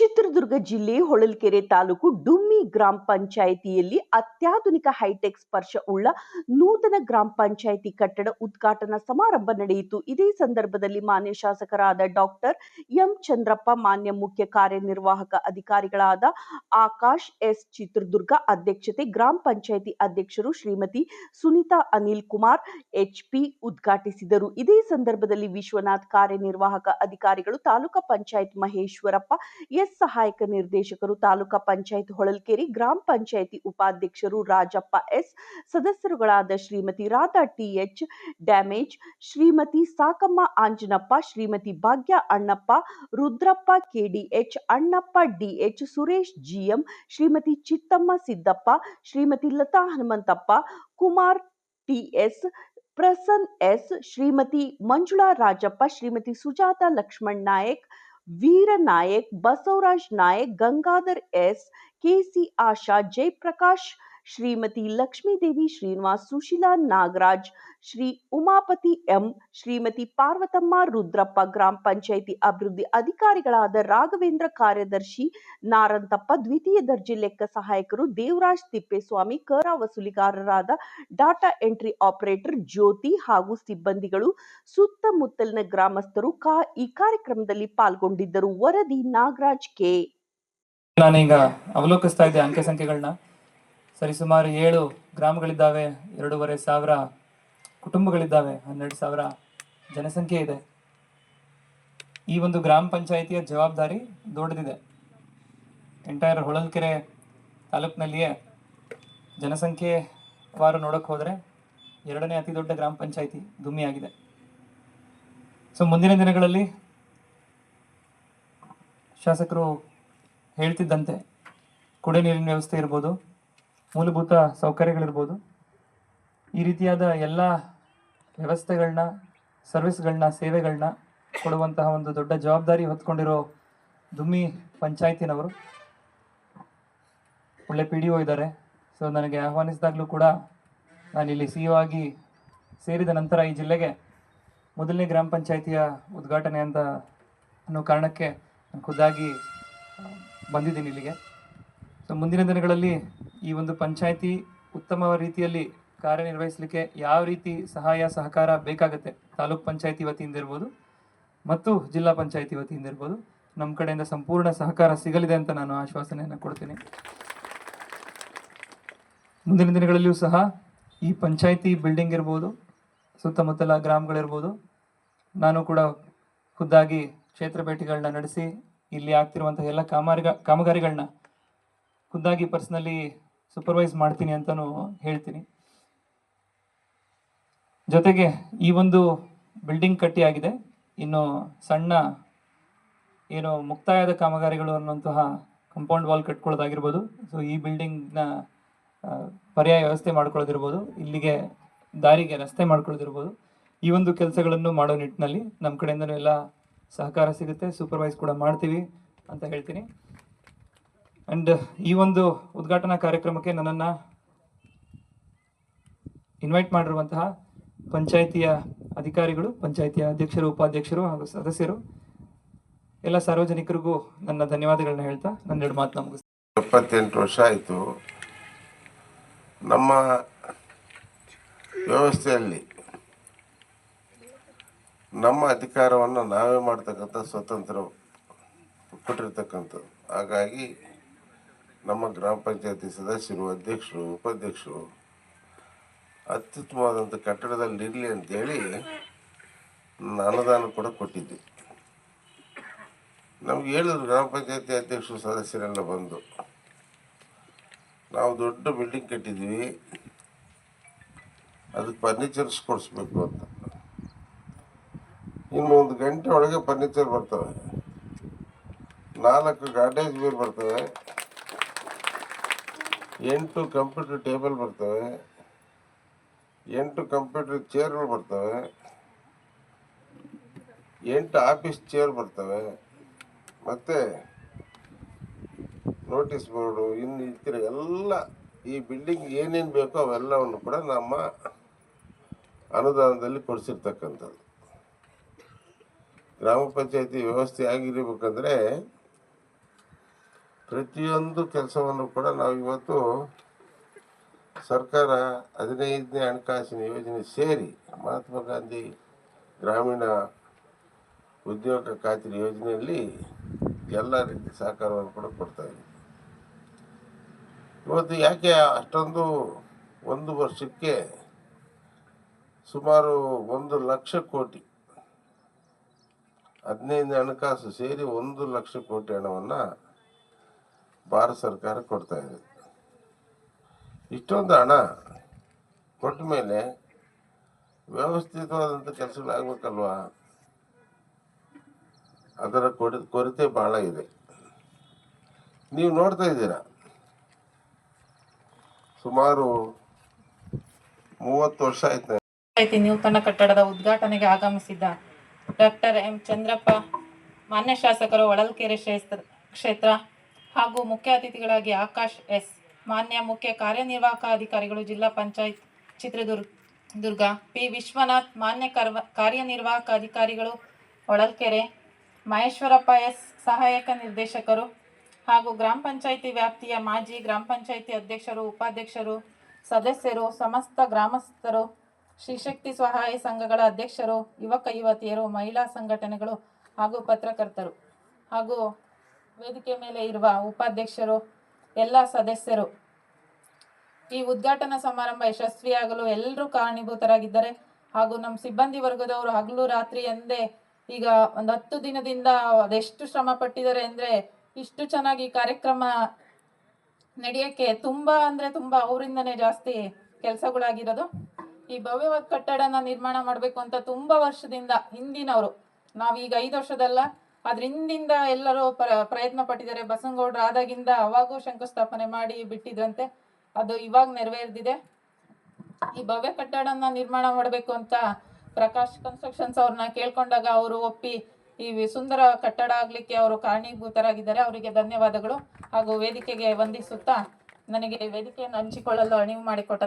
she Chitradurga ಜಿಲ್ಲೆ ಹೊಳಲ್ಕೆರೆ ತಾಲೂಕು ಡುಮ್ಮಿ ಗ್ರಾಮ ಪಂಚಾಯಿತಿಯಲ್ಲಿ ಅತ್ಯಾಧುನಿಕ ಹೈಟೆಕ್ ಸ್ಪರ್ಶ ಉಳ್ಳ ನೂತನ ಗ್ರಾಮ ಪಂಚಾಯಿತಿ ಕಟ್ಟಡ ಉದ್ಘಾಟನಾ ಸಮಾರಂಭ ನಡೆಯಿತು. ಇದೇ ಸಂದರ್ಭದಲ್ಲಿ ಮಾನ್ಯ ಶಾಸಕರಾದ ಡಾಕ್ಟರ್ ಎಂ. ಚಂದ್ರಪ್ಪ, ಮಾನ್ಯ ಮುಖ್ಯ ಕಾರ್ಯನಿರ್ವಾಹಕ ಅಧಿಕಾರಿಗಳಾದ ಆಕಾಶ್ ಎಸ್. ಚಿತ್ರದುರ್ಗ ಅಧ್ಯಕ್ಷತೆ, ಗ್ರಾಮ ಪಂಚಾಯಿತಿ ಅಧ್ಯಕ್ಷರು ಶ್ರೀಮತಿ ಸುನೀತಾ ಅನಿಲ್ ಕುಮಾರ್, ಎಚ್ಪಿ ಉದ್ಘಾಟಿಸಿದರು. ಇದೇ ಸಂದರ್ಭದಲ್ಲಿ ವಿಶ್ವನಾಥ್ ಕಾರ್ಯನಿರ್ವಾಹಕ ಅಧಿಕಾರಿಗಳು ತಾಲೂಕಾ ಪಂಚಾಯತ್ ಮಹೇಶ್ವರಪ್ಪ, ಎಸ್. ಸಹಾಯಕ ನಿರ್ದೇಶಕರು ತಾಲೂಕಾ ಪಂಚಾಯತ್ ಹೊಳಲ್ಕೆರೆ ಗ್ರಾಮ ಪಂಚಾಯಿತಿ ಉಪಾಧ್ಯಕ್ಷರು ರಾಜಪ್ಪ ಎಸ್, ಸದಸ್ಯರುಗಳಾದ Shrimati Radha TH damage Shrimati Sakamma Anjanappa, Shrimati Bhagya Annappa, Rudrappa KDH, Annappa DH, Suresh GM, Shrimati Chittamma Siddappa, Shrimati Latha Hanumanthappa, Kumar TS Prasan S, Shrimati Manjula Rajappa, Shrimati Sujatha Lakshman Nayak Veera Nayak Basavaraj Nayak Gangadhar S KC Asha Jayaprakash Shrimati Lakshmidevi, Srinivas Sushila Nagaraj, Shri Umapathi M, Shrimati Parvathamma Rudrappa ಗ್ರಾಮ ಪಂಚಾಯಿತಿ ಅಭಿವೃದ್ಧಿ ಅಧಿಕಾರಿಗಳಾದ ರಾಘವೇಂದ್ರ ಕಾರ್ಯದರ್ಶಿ, ನಾರಂತಪ್ಪ ದ್ವಿತೀಯ ದರ್ಜೆ ಲೆಕ್ಕ ಸಹಾಯಕರು, ದೇವರಾಜ್ ತಿಪ್ಪೇಸ್ವಾಮಿ, ಕರ ವಸೂಲಿಗಾರರಾದ ಡಾಟಾ ಎಂಟ್ರಿ ಆಪರೇಟರ್ ಜ್ಯೋತಿ ಹಾಗೂ ಸಿಬ್ಬಂದಿಗಳು, ಸುತ್ತಮುತ್ತಲಿನ ಗ್ರಾಮಸ್ಥರು ಕಾ ಈ ಕಾರ್ಯಕ್ರಮದಲ್ಲಿ ಪಾಲ್ಗೊಂಡಿದ್ದರು. ವರದಿ ನಾಗರಾಜ್ ಕೆ. ನಾನೀಗ ಅವಲೋಕಿಸ್ತಾ ಇದ್ದೆ ಅಂಕೆ ಸಂಖ್ಯೆಗಳನ್ನ ಸರಿಸುಮಾರು ಏಳು ಗ್ರಾಮಗಳಿದ್ದಾವೆ, ಎರಡೂವರೆ ಸಾವಿರ ಕುಟುಂಬಗಳಿದ್ದಾವೆ, ಹನ್ನೆರಡು ಸಾವಿರ ಜನಸಂಖ್ಯೆ ಇದೆ. ಈ ಒಂದು ಗ್ರಾಮ ಪಂಚಾಯಿತಿಯ ಜವಾಬ್ದಾರಿ ದೊಡ್ಡದಿದೆ. ಎಂಟೈರ್ ಹೊಳಲ್ಕೆರೆ ತಾಲೂಕಿನಲ್ಲಿಯೇ ಜನಸಂಖ್ಯೆ ವಾರು ನೋಡಕ್ಕೆ ಹೋದರೆ ಎರಡನೇ ಅತಿ ದೊಡ್ಡ ಗ್ರಾಮ ಪಂಚಾಯಿತಿ ದುಮ್ಮಿಯಾಗಿದೆ ಸೊ ಮುಂದಿನ ದಿನಗಳಲ್ಲಿ ಶಾಸಕರು ಹೇಳ್ತಿದ್ದಂತೆ ಕುಡಿಯ ನೀರಿನ ವ್ಯವಸ್ಥೆ ಇರ್ಬೋದು ಮೂಲಭೂತ ಸೌಕರ್ಯಗಳಿರ್ಬೋದು. ಈ ರೀತಿಯಾದ ಎಲ್ಲ ವ್ಯವಸ್ಥೆಗಳನ್ನ, ಸರ್ವಿಸ್ಗಳನ್ನ, ಸೇವೆಗಳನ್ನ ಕೊಡುವಂತಹ ಒಂದು ದೊಡ್ಡ ಜವಾಬ್ದಾರಿ ಹೊತ್ಕೊಂಡಿರೋ ದುಮ್ಮಿ ಪಂಚಾಯತಿನವರು ಒಳ್ಳೆ ಪಿ ಡಿ ಒ ಇದ್ದಾರೆ. ಸೊ ನನಗೆ ಆಹ್ವಾನಿಸಿದಾಗಲೂ ಕೂಡ ನಾನಿಲ್ಲಿ ಸಿ ಒ ಆಗಿ ಸೇರಿದ ನಂತರ ಈ ಜಿಲ್ಲೆಗೆ ಮೊದಲನೇ ಗ್ರಾಮ ಪಂಚಾಯಿತಿಯ ಉದ್ಘಾಟನೆ ಅಂತ ಅನ್ನೋ ಕಾರಣಕ್ಕೆ ನಾನು ಖುದ್ದಾಗಿ ಬಂದಿದ್ದೀನಿ ಇಲ್ಲಿಗೆ. ಸೊ ಮುಂದಿನ ದಿನಗಳಲ್ಲಿ ಈ ಒಂದು ಪಂಚಾಯಿತಿ ಉತ್ತಮ ರೀತಿಯಲ್ಲಿ ಕಾರ್ಯನಿರ್ವಹಿಸಲಿಕ್ಕೆ ಯಾವ ರೀತಿ ಸಹಾಯ, ಸಹಕಾರ ಬೇಕಾಗುತ್ತೆ? ತಾಲೂಕ್ ಪಂಚಾಯಿತಿ ವತಿಯಿಂದ ಇರ್ಬೋದು, ಮತ್ತು ಜಿಲ್ಲಾ ಪಂಚಾಯಿತಿ ವತಿಯಿಂದ ಇರ್ಬೋದು, ನಮ್ಮ ಕಡೆಯಿಂದ ಸಂಪೂರ್ಣ ಸಹಕಾರ ಸಿಗಲಿದೆ ಅಂತ ನಾನು ಆಶ್ವಾಸನೆಯನ್ನು ಕೊಡ್ತೀನಿ. ಮುಂದಿನ ದಿನಗಳಲ್ಲಿಯೂ ಸಹ ಈ ಪಂಚಾಯಿತಿ ಬಿಲ್ಡಿಂಗ್ ಇರ್ಬೋದು, ಸುತ್ತಮುತ್ತಲ ಗ್ರಾಮಗಳಿರ್ಬೋದು, ನಾನು ಕೂಡ ಖುದ್ದಾಗಿ ಕ್ಷೇತ್ರ ಭೇಟಿಗಳನ್ನ ನಡೆಸಿ ಇಲ್ಲಿ ಆಗ್ತಿರುವಂತಹ ಎಲ್ಲ ಕಾಮಾರಿಗ, ಕಾಮಗಾರಿಗಳನ್ನ ಖುದ್ದಾಗಿ ಪರ್ಸ್ನಲಿ ಸೂಪರ್ವೈಸ್ ಮಾಡ್ತೀನಿ ಅಂತಲೂ ಹೇಳ್ತೀನಿ. ಜೊತೆಗೆ ಈ ಒಂದು ಬಿಲ್ಡಿಂಗ್ ಕಟ್ಟಿ ಆಗಿದೆ. ಇನ್ನು ಸಣ್ಣ ಏನು ಮುಕ್ತಾಯದ ಕಾಮಗಾರಿಗಳು ಅನ್ನುವಂತಹ ಕಂಪೌಂಡ್ ವಾಲ್ ಕಟ್ಕೊಳ್ಳೋದಾಗಿರ್ಬೋದು. ಸೊ ಈ ಬಿಲ್ಡಿಂಗ್ನ ಪರ್ಯಾಯ ವ್ಯವಸ್ಥೆ ಮಾಡ್ಕೊಳ್ಳೋದಿರ್ಬೋದು. ಇಲ್ಲಿಗೆ ದಾರಿಗೆ ರಸ್ತೆ ಮಾಡ್ಕೊಳ್ಳೋದಿರ್ಬೋದು. ಈ ಒಂದು ಕೆಲಸಗಳನ್ನು ಮಾಡೋ ನಿಟ್ಟಿನಲ್ಲಿ ನಮ್ಮ ಕಡೆಯಿಂದನೂ ಎಲ್ಲ ಸಹಕಾರ ಸಿಗುತ್ತೆ. ಸೂಪರ್ವೈಸ್ ಕೂಡ ಮಾಡ್ತೀವಿ ಅಂತ ಹೇಳ್ತೀನಿ. ಆ್ಯಂಡ್ ಈ ಒಂದು ಉದ್ಘಾಟನಾ ಕಾರ್ಯಕ್ರಮಕ್ಕೆ ನನ್ನನ್ನು ಇನ್ವೈಟ್ ಮಾಡಿರುವಂತಹ ಪಂಚಾಯಿತಿಯ ಅಧಿಕಾರಿಗಳು, ಪಂಚಾಯಿತಿಯ ಅಧ್ಯಕ್ಷರು, ಉಪಾಧ್ಯಕ್ಷರು ಹಾಗೂ ಸದಸ್ಯರು, ಎಲ್ಲ ಸಾರ್ವಜನಿಕರಿಗೂ ನನ್ನ ಧನ್ಯವಾದಗಳನ್ನ ಹೇಳ್ತಾ ನನ್ನೆರಡು ಮಾತು ಮುಗಿಸ್ತೀನಿ. ಎಪ್ಪತ್ತೆಂಟು ವರ್ಷ ಆಯಿತು. ನಮ್ಮ ವ್ಯವಸ್ಥೆಯಲ್ಲಿ ನಮ್ಮ ಅಧಿಕಾರವನ್ನು ನಾವೇ ಮಾಡ್ತಕ್ಕಂಥ ಸ್ವತಂತ್ರ ಕೊಟ್ಟಿರ್ತಕ್ಕಂಥದ್ದು. ಹಾಗಾಗಿ ನಮ್ಮ ಗ್ರಾಮ ಪಂಚಾಯತಿ ಸದಸ್ಯರು, ಅಧ್ಯಕ್ಷರು, ಉಪಾಧ್ಯಕ್ಷರು ಅತ್ಯುತ್ತಮವಾದಂಥ ಕಟ್ಟಡದಲ್ಲಿ ಇರಲಿ ಅಂತೇಳಿ ಅನುದಾನ ಕೂಡ ಕೊಟ್ಟಿದ್ದೆ. ನಮ್ಗೆ ಹೇಳಿದ್ರು ಗ್ರಾಮ ಪಂಚಾಯತಿ ಅಧ್ಯಕ್ಷರು, ಸದಸ್ಯರೆಲ್ಲ ಬಂದು. ನಾವು ದೊಡ್ಡ ಬಿಲ್ಡಿಂಗ್ ಕಟ್ಟಿದ್ವಿ ಅದಕ್ಕೆ ಫರ್ನಿಚರ್ಸ್ ಕೊಡಿಸ್ಬೇಕು ಅಂತ. ಇನ್ನು ಒಂದು ಗಂಟೆ ಒಳಗೆ ಫರ್ನಿಚರ್ ಬರ್ತವೆ. ನಾಲ್ಕು ಗಾರ್ಡೇಜ್ ಬೇರೆ ಬರ್ತವೆ. ಎಂಟು ಕಂಪ್ಯೂಟರ್ ಟೇಬಲ್ ಬರ್ತವೆ, ಎಂಟು ಕಂಪ್ಯೂಟರ್ ಚೇರ್ಗಳು ಬರ್ತವೆ, ಎಂಟು ಆಫೀಸ್ ಚೇರ್ ಬರ್ತವೆ, ಮತ್ತು ನೋಟಿಸ್ ಬೋರ್ಡು ಇನ್ನು ಇತರ ಎಲ್ಲ ಈ ಬಿಲ್ಡಿಂಗ್ ಏನೇನು ಬೇಕೋ ಅವೆಲ್ಲವನ್ನು ಕೂಡ ನಮ್ಮ ಅನುದಾನದಲ್ಲಿ ಕೊಡಿಸಿರ್ತಕ್ಕಂಥದ್ದು. ಗ್ರಾಮ ಪಂಚಾಯತಿ ವ್ಯವಸ್ಥೆ ಆಗಿರ್ಬೇಕಂದ್ರೆ ಪ್ರತಿಯೊಂದು ಕೆಲಸವನ್ನು ಕೂಡ ನಾವು ಇವತ್ತು ಸರ್ಕಾರ ಹದಿನೈದನೇ ಹಣಕಾಸಿನ ಯೋಜನೆ ಸೇರಿ ಮಹಾತ್ಮ ಗಾಂಧಿ ಗ್ರಾಮೀಣ ಉದ್ಯೋಗ ಖಾತ್ರಿ ಯೋಜನೆಯಲ್ಲಿ ಎಲ್ಲ ರೀತಿ ಸಹಕಾರವನ್ನು ಕೂಡ ಕೊಡ್ತಾ ಇದ್ದೀವಿ. ಇವತ್ತು ಯಾಕೆ ಅಷ್ಟೊಂದು ಒಂದು ವರ್ಷಕ್ಕೆ ಸುಮಾರು ಒಂದು ಲಕ್ಷ ಕೋಟಿ ಹದಿನೈದು ಹಣಕಾಸು ಸೇರಿ ಒಂದು ಲಕ್ಷ ಕೋಟಿ ಹಣವನ್ನು ಭಾರತ ಸರ್ಕಾರ ಕೊಡ್ತಾ ಇದೆ. ಇಷ್ಟೊಂದು ಹಣ ಕೊಟ್ಟ ಮೇಲೆ ವ್ಯವಸ್ಥಿತವಾದಂಥ ಕೆಲಸಗಳಾಗಬೇಕಲ್ವಾ ಅದರ ಕೊಡ, ಕೊರತೆ ಭಾಳ ಇದೆ. ನೀವು ನೋಡ್ತಾ ಇದ್ದೀರಾ? ಸುಮಾರು ಮೂವತ್ತು ವರ್ಷ ಆಯ್ತು. ಪಂಚಾಯಿತಿ ನೂತನ ಕಟ್ಟಡದ ಉದ್ಘಾಟನೆಗೆ ಆಗಮಿಸಿದ್ದ ಡಾಕ್ಟರ್ ಎಂ ಚಂದ್ರಪ್ಪ, ಮಾನ್ಯ ಶಾಸಕರು, ಹೊಳಲ್ಕೆರೆ ಕ್ಷೇತ್ರ ಕ್ಷೇತ್ರ ಹಾಗೂ ಮುಖ್ಯ ಅತಿಥಿಗಳಾಗಿ ಆಕಾಶ್ ಎಸ್. ಮಾನ್ಯ ಮುಖ್ಯ ಕಾರ್ಯನಿರ್ವಾಹಕ ಅಧಿಕಾರಿಗಳು ಜಿಲ್ಲಾ ಪಂಚಾಯತ್ ಚಿತ್ರದುರ್ಗ, ದುರ್ಗ ಪಿ. ವಿಶ್ವನಾಥ್, ಮಾನ್ಯ ಕರ್ವ ಕಾರ್ಯನಿರ್ವಾಹಕ ಅಧಿಕಾರಿಗಳು ಹೊಳಲ್ಕೆರೆ, ಮಹೇಶ್ವರಪ್ಪ ಎಸ್. ಸಹಾಯಕ ನಿರ್ದೇಶಕರು ಹಾಗೂ ಗ್ರಾಮ ಪಂಚಾಯಿತಿ ವ್ಯಾಪ್ತಿಯ ಮಾಜಿ ಗ್ರಾಮ ಪಂಚಾಯಿತಿ ಅಧ್ಯಕ್ಷರು, ಉಪಾಧ್ಯಕ್ಷರು, ಸದಸ್ಯರು, ಸಮಸ್ತ ಗ್ರಾಮಸ್ಥರು ಶ್ರೀಶಕ್ತಿ ಸಹಾಯ ಸಂಘಗಳ ಅಧ್ಯಕ್ಷರು, ಯುವಕ ಯುವತಿಯರು, ಮಹಿಳಾ ಸಂಘಟನೆಗಳು ಹಾಗೂ ಪತ್ರಕರ್ತರು ಹಾಗೂ ವೇದಿಕೆ ಮೇಲೆ ಇರುವ ಉಪಾಧ್ಯಕ್ಷರು, ಎಲ್ಲ ಸದಸ್ಯರು ಈ ಉದ್ಘಾಟನಾ ಸಮಾರಂಭ ಯಶಸ್ವಿಯಾಗಲು ಎಲ್ಲರೂ ಕಾರಣೀಭೂತರಾಗಿದ್ದಾರೆ. ಹಾಗೂ ನಮ್ಮ ಸಿಬ್ಬಂದಿ ವರ್ಗದವರು ಹಗಲು ರಾತ್ರಿ ಎಂದೇ ಈಗ ಒಂದು ಹತ್ತು ದಿನದಿಂದ ಅದೆಷ್ಟು ಶ್ರಮ ಪಟ್ಟಿದ್ದಾರೆ ಅಂದರೆ ಇಷ್ಟು ಚೆನ್ನಾಗಿ ಕಾರ್ಯಕ್ರಮ ನಡೆಯಕ್ಕೆ ತುಂಬ ಅಂದರೆ ತುಂಬ ಅವರಿಂದನೇ ಜಾಸ್ತಿ ಕೆಲಸಗಳಾಗಿರೋದು. ಈ ಭವ್ಯವಾದ ಕಟ್ಟಡನ ನಿರ್ಮಾಣ ಮಾಡಬೇಕು ಅಂತ ತುಂಬ ವರ್ಷದಿಂದ ಹಿಂದಿನವರು, ನಾವೀಗ ಐದು ವರ್ಷದಲ್ಲ ಅದ್ರ ಹಿಂದಿಂದ ಎಲ್ಲರೂ ಪ್ರ, ಪ್ರಯತ್ನ ಪಟ್ಟಿದ್ದಾರೆ. ಬಸನಗೌಡರು ಆದಾಗಿಂದ ಅವಾಗೂ ಶಂಕುಸ್ಥಾಪನೆ ಮಾಡಿ ಬಿಟ್ಟಿದ್ರಂತೆ. ಅದು ಇವಾಗ ನೆರವೇರಿದಿದೆ. ಈ ಭವ್ಯ ಕಟ್ಟಡನ ನಿರ್ಮಾಣ ಮಾಡಬೇಕು ಅಂತ ಪ್ರಕಾಶ್ ಕನ್ಸ್ಟ್ರಕ್ಷನ್ಸ್ ಅವ್ರನ್ನ ಕೇಳ್ಕೊಂಡಾಗ ಅವರು ಒಪ್ಪಿ ಈ ಸುಂದರ ಕಟ್ಟಡ ಆಗ್ಲಿಕ್ಕೆ ಅವರು ಕಾರಣೀಭೂತರಾಗಿದ್ದಾರೆ. ಅವರಿಗೆ ಧನ್ಯವಾದಗಳು. ಹಾಗೂ ವೇದಿಕೆಗೆ ವಂದಿಸುತ್ತಾ ನನಗೆ ವೇದಿಕೆಯನ್ನು ಹಂಚಿಕೊಳ್ಳಲು ಅಣಿವು ಮಾಡಿಕೊಟ್ಟ